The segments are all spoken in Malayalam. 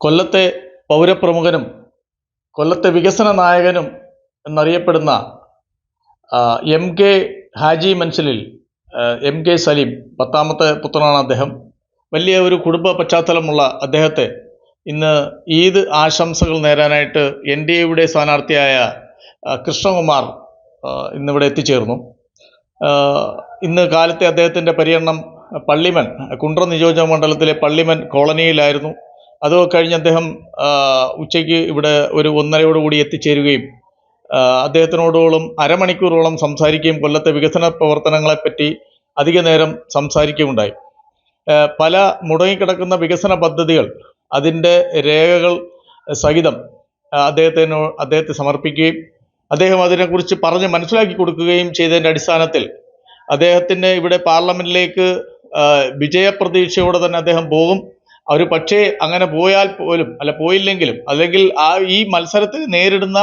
കൊല്ലത്തെ പൗരപ്രമുഖനും കൊല്ലത്തെ വികസന നായകനും എന്നറിയപ്പെടുന്ന എം കെ ഹാജി മൻസിലിൽ എം കെ സലീം പത്താമത്തെ പുത്രനാണ് അദ്ദേഹം. വലിയ ഒരു കുടുംബ പശ്ചാത്തലമുള്ള അദ്ദേഹത്തെ ഇന്ന് ഈദ് ആശംസകൾ നേരാനായിട്ട് എൻ ഡി എയുടെ സ്ഥാനാർത്ഥിയായ കൃഷ്ണകുമാർ ഇന്നിവിടെ എത്തിച്ചേർന്നു. ഇന്ന് കാലത്തെ അദ്ദേഹത്തിന്റെ പര്യടനം പള്ളിമൻ കുണ്ട്ര നിയോജക മണ്ഡലത്തിലെ പള്ളിമൻ കോളനിയിലായിരുന്നു. അത് കഴിഞ്ഞ് അദ്ദേഹം ഉച്ചയ്ക്ക് ഇവിടെ ഒരു ഒന്നരയോടുകൂടി എത്തിച്ചേരുകയും അദ്ദേഹത്തിനോടോളം അരമണിക്കൂറോളം സംസാരിക്കുകയും കൊല്ലത്തെ വികസന പ്രവർത്തനങ്ങളെപ്പറ്റി അധിക നേരം സംസാരിക്കുകയുണ്ടായി. പല മുടങ്ങിക്കിടക്കുന്ന വികസന പദ്ധതികൾ അതിന്റെ രേഖകൾ സഹിതം അദ്ദേഹത്തിനോ അദ്ദേഹത്തെ സമർപ്പിക്കുകയും അദ്ദേഹം അതിനെക്കുറിച്ച് പറഞ്ഞ് മനസ്സിലാക്കി കൊടുക്കുകയും ചെയ്തതിന്റെ അടിസ്ഥാനത്തിൽ അദ്ദേഹത്തിന് ഇവിടെ പാർലമെന്റിലേക്ക് വിജയപ്രതീക്ഷയോടെ തന്നെ അദ്ദേഹം പോകും. ഒരു പക്ഷേ അങ്ങനെ പോയാൽ പോലും അല്ല പോയില്ലെങ്കിലും അല്ലെങ്കിൽ ആ ഈ മത്സരത്തിൽ നേരിടുന്ന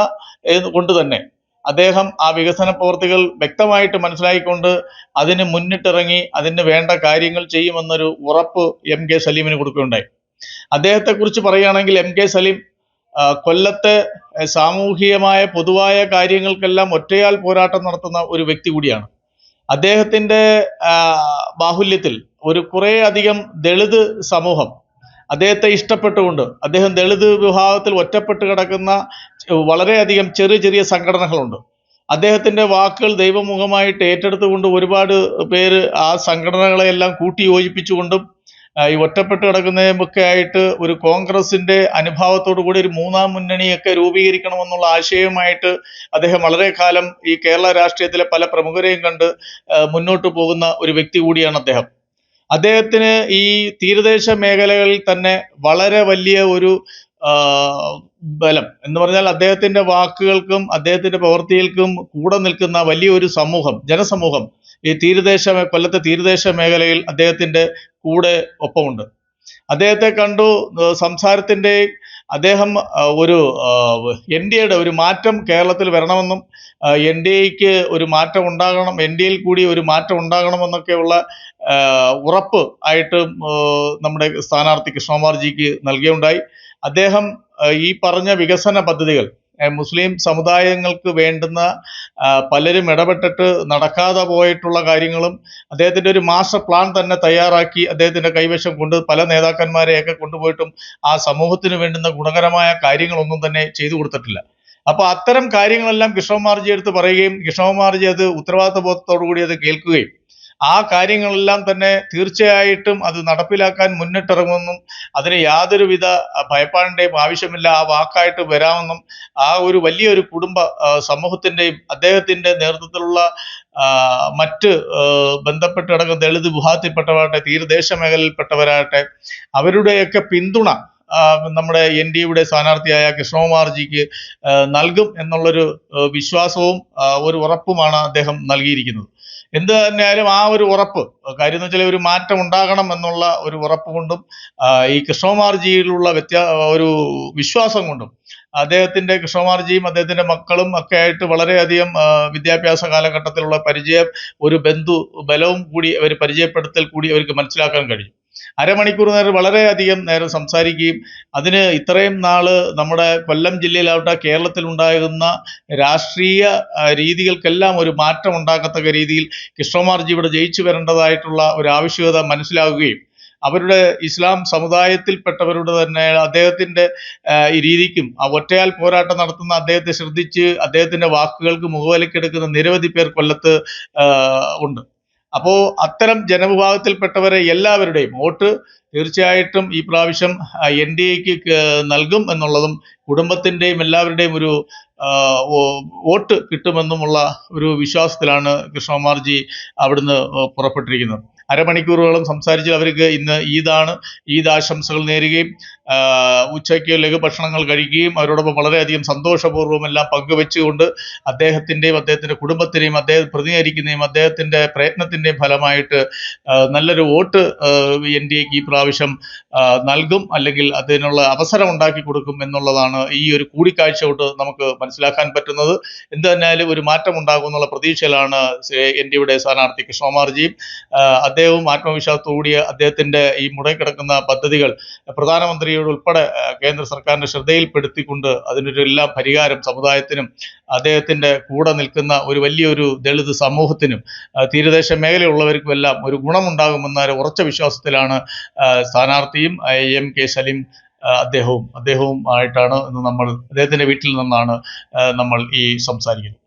കൊണ്ട് തന്നെ അദ്ദേഹം ആ വികസന പ്രവർത്തികൾ വ്യക്തമായിട്ട് മനസ്സിലാക്കിക്കൊണ്ട് അതിന് മുന്നിട്ടിറങ്ങി അതിന് വേണ്ട കാര്യങ്ങൾ ചെയ്യുമെന്നൊരു ഉറപ്പ് എം കെ സലീമിന് കൊടുക്കുകയുണ്ടായി. അദ്ദേഹത്തെക്കുറിച്ച് പറയുകയാണെങ്കിൽ എം കെ സലീം കൊല്ലത്തെ സാമൂഹികമായ പൊതുവായ കാര്യങ്ങൾക്കെല്ലാം ഒറ്റയാൽ പോരാട്ടം നടത്തുന്ന ഒരു വ്യക്തി കൂടിയാണ്. അദ്ദേഹത്തിന്റെ ആ, ബാഹുല്യത്തിൽ ഒരു കുറേ അധികം ദളിത് സമൂഹം അദ്ദേഹത്തെ ഇഷ്ടപ്പെട്ടുകൊണ്ട് അദ്ദേഹം ദളിത് വിഭാഗത്തിൽ ഒറ്റപ്പെട്ട് കിടക്കുന്ന വളരെയധികം ചെറിയ ചെറിയ സംഘടനകളുണ്ട്. അദ്ദേഹത്തിന്റെ വാക്കുകൾ ദൈവമുഖമായിട്ട് ഏറ്റെടുത്തുകൊണ്ട് ഒരുപാട് പേര് ആ സംഘടനകളെയെല്ലാം കൂട്ടി യോജിപ്പിച്ചുകൊണ്ടും ഈ ഒറ്റപ്പെട്ട് കിടക്കുന്നതൊക്കെ ആയിട്ട് ഒരു കോൺഗ്രസിന്റെ അനുഭാവത്തോടു കൂടി ഒരു മൂന്നാം മുന്നണിയൊക്കെ രൂപീകരിക്കണമെന്നുള്ള ആശയവുമായിട്ട് അദ്ദേഹം വളരെ കാലം ഈ കേരള രാഷ്ട്രീയത്തിലെ പല പ്രമുഖരെയും കണ്ട് മുന്നോട്ട് പോകുന്ന ഒരു വ്യക്തി കൂടിയാണ് അദ്ദേഹം. അദ്ദേഹത്തിന് ഈ തീരദേശ മേഖലകളിൽ തന്നെ വളരെ വലിയ ഒരു ബലം. എന്ന് പറഞ്ഞാൽ അദ്ദേഹത്തിന്റെ വാക്കുകൾക്കും അദ്ദേഹത്തിന്റെ പ്രവൃത്തികൾക്കും കൂടെ നിൽക്കുന്ന വലിയൊരു സമൂഹം ജനസമൂഹം ഈ തീരദേശ കൊല്ലത്തെ തീരദേശ മേഖലയിൽ അദ്ദേഹത്തിന്റെ കൂടെ ഒപ്പമുണ്ട്. അദ്ദേഹത്തെ കണ്ടു സംസാരത്തിന്റെ അദ്ദേഹം ഒരു എൻ ഡി എയുടെ ഒരു മാറ്റം കേരളത്തിൽ വരണമെന്നും എൻ ഡി എക്ക് ഒരു മാറ്റം ഉണ്ടാകണം എൻ ഡി എയിൽ കൂടി ഒരു മാറ്റം ഉണ്ടാകണമെന്നൊക്കെയുള്ള ഉറപ്പ് ആയിട്ട് നമ്മുടെ സ്ഥാനാർത്ഥി കൃഷ്ണകുമാർജിക്ക് നൽകുകയുണ്ടായി അദ്ദേഹം ഈ പറഞ്ഞ വികസന പദ്ധതികൾ മുസ്ലിം സമുദായങ്ങൾക്ക് വേണ്ടുന്ന പലരും ഇടപെട്ടിട്ട് നടക്കാതെ പോയിട്ടുള്ള കാര്യങ്ങളും അദ്ദേഹത്തിന്റെ ഒരു മാസ്റ്റർ പ്ലാൻ തന്നെ തയ്യാറാക്കി അദ്ദേഹത്തിന്റെ കൈവശം കൊണ്ട് പല നേതാക്കന്മാരെയൊക്കെ കൊണ്ടുപോയിട്ടും ആ സമൂഹത്തിന് വേണ്ടുന്ന ഗുണകരമായ കാര്യങ്ങളൊന്നും തന്നെ ചെയ്തു കൊടുത്തിട്ടില്ല. അപ്പൊ അത്തരം കാര്യങ്ങളെല്ലാം കൃഷ്ണകുമാർജി എടുത്ത് പറയുകയും കൃഷ്ണകുമാർജി അത് ഉത്തരവാദിത്ത ബോധത്തോടു കൂടി അത് കേൾക്കുകയും ആ കാര്യങ്ങളെല്ലാം തന്നെ തീർച്ചയായിട്ടും അത് നടപ്പിലാക്കാൻ മുന്നിട്ടിറങ്ങുമെന്നും അതിന് യാതൊരുവിധ ഭയപ്പാടിന്റെയും ആവശ്യമില്ല ആ വാക്കായിട്ട് വരാമെന്നും ആ ഒരു വലിയൊരു കുടുംബ സമൂഹത്തിന്റെയും അദ്ദേഹത്തിന്റെ നേതൃത്വത്തിലുള്ള മറ്റ് ബന്ധപ്പെട്ട് കിടക്കുന്ന ദളിത് വിഭാഗത്തിൽപ്പെട്ടവരാകട്ടെ തീരദേശ മേഖലയിൽപ്പെട്ടവരാകട്ടെ അവരുടെയൊക്കെ പിന്തുണ നമ്മുടെ എൻ ഡി എയുടെ സ്ഥാനാർത്ഥിയായ കൃഷ്ണകുമാർജിക്ക് നൽകും എന്നുള്ളൊരു വിശ്വാസവും ഒരു ഉറപ്പുമാണ് അദ്ദേഹം നൽകിയിരിക്കുന്നത്. എന്ത് തന്നെയായാലും ആ ഒരു ഉറപ്പ് കാര്യം എന്ന് വെച്ചാൽ ഒരു മാറ്റം ഉണ്ടാകണം എന്നുള്ള ഒരു ഉറപ്പ് കൊണ്ടും ഈ കൃഷ്ണകുമാർജിയിലുള്ള വ്യത്യാ ഒരു വിശ്വാസം കൊണ്ടും അദ്ദേഹത്തിന്റെ കൃഷ്ണകുമാർജിയും അദ്ദേഹത്തിന്റെ മക്കളും ഒക്കെ ആയിട്ട് വളരെയധികം വിദ്യാഭ്യാസ കാലഘട്ടത്തിലുള്ള പരിചയം ഒരു ബന്ധു ബലവും കൂടി അവർ പരിചയപ്പെടുത്തൽ കൂടി അവർക്ക് മനസ്സിലാക്കാൻ കഴിയും. അരമണിക്കൂർ നേരം വളരെയധികം നേരം സംസാരിക്കുകയും അതിന് ഇത്രയും നാൾ നമ്മുടെ കൊല്ലം ജില്ലയിലാവട്ടെ കേരളത്തിൽ ഉണ്ടാകുന്ന രാഷ്ട്രീയ രീതികൾക്കെല്ലാം ഒരു മാറ്റം ഉണ്ടാക്കത്തക്ക രീതിയിൽ കൃഷ്ണമാർജി ഇവിടെ ജയിച്ചു വരേണ്ടതായിട്ടുള്ള ഒരു ആവശ്യകത മനസ്സിലാവുകയും അവരുടെ ഇസ്ലാം സമുദായത്തിൽപ്പെട്ടവരുടെ തന്നെ അദ്ദേഹത്തിന്റെ ഈ രീതിക്കും ആ ഒറ്റയാൽ പോരാട്ടം നടത്തുന്ന അദ്ദേഹത്തെ ശ്രദ്ധിച്ച് അദ്ദേഹത്തിന്റെ വാക്കുകൾക്ക് മുഖവിലക്കെടുക്കുന്ന നിരവധി പേർ കൊല്ലത്ത് ഉണ്ട്. അപ്പോ അത്തരം ജനവിഭാഗത്തിൽപ്പെട്ടവരെ എല്ലാവരുടെയും വോട്ട് തീർച്ചയായിട്ടും ഈ പ്രാവശ്യം എൻ ഡി എക്ക് നൽകും എന്നുള്ളതും കുടുംബത്തിന്റെയും എല്ലാവരുടെയും ഒരു വോട്ട് കിട്ടുമെന്നുമുള്ള ഒരു വിശ്വാസത്തിലാണ് കൃഷ്ണകുമാർജി അവിടുന്ന് പുറപ്പെട്ടിരിക്കുന്നത്. അരമണിക്കൂറുകളും സംസാരിച്ച് അവർക്ക് ഇന്ന് ഈദാണ്. ഈദ് ആശംസകൾ നേരുകയും ഉച്ചയ്ക്ക് ലഘുഭക്ഷണങ്ങൾ കഴിക്കുകയും അവരോടൊപ്പം വളരെയധികം സന്തോഷപൂർവം എല്ലാം പങ്കുവെച്ചുകൊണ്ട് അദ്ദേഹത്തിന്റെയും അദ്ദേഹത്തിന്റെ കുടുംബത്തിനെയും അദ്ദേഹം പ്രതിനിധീകരിക്കുന്നതും അദ്ദേഹത്തിന്റെ പ്രയത്നത്തിന്റെയും ഫലമായിട്ട് നല്ലൊരു വോട്ട് എൻ ഡി എക്ക് ഈ പ്രാവശ്യം നൽകും. അല്ലെങ്കിൽ അതിനുള്ള അവസരം ഉണ്ടാക്കി കൊടുക്കും എന്നുള്ളതാണ് ഈ ഒരു കൂടിക്കാഴ്ച കൊണ്ട് നമുക്ക് മനസ്സിലാക്കാൻ പറ്റുന്നത്. എന്ത് തന്നെയാലും ഒരു മാറ്റം ഉണ്ടാകും എന്നുള്ള പ്രതീക്ഷയിലാണ് എൻ ഡി എയുടെ സ്ഥാനാർത്ഥി കൃഷ്ണകുമാർജിയും അദ്ദേഹവും ആത്മവിശ്വാസത്തോടുകൂടിയ അദ്ദേഹത്തിന്റെ ഈ മുടങ്ങിക്കിടക്കുന്ന പദ്ധതികൾ. പ്രധാനമന്ത്രിയോട് ഉൾപ്പെടെ കേന്ദ്ര സർക്കാരിന്റെ ശ്രദ്ധയിൽപ്പെടുത്തിക്കൊണ്ട് അതിനൊരു എല്ലാ പരിഹാരം സമുദായത്തിനും അദ്ദേഹത്തിന്റെ കൂടെ നിൽക്കുന്ന ഒരു വലിയൊരു ദളിത് സമൂഹത്തിനും തീരദേശ മേഖലയുള്ളവർക്കും എല്ലാം ഒരു ഗുണമുണ്ടാകുമെന്ന ഉറച്ച വിശ്വാസത്തിലാണ് സ്ഥാനാർത്ഥിയും എം കെ സലീം അദ്ദേഹവും അദ്ദേഹവും. ആയിട്ടാണ് ഇന്ന് നമ്മൾ അദ്ദേഹത്തിന്റെ വീട്ടിൽ നിന്നാണ് നമ്മൾ ഈ സംസാരിക്കുന്നത്.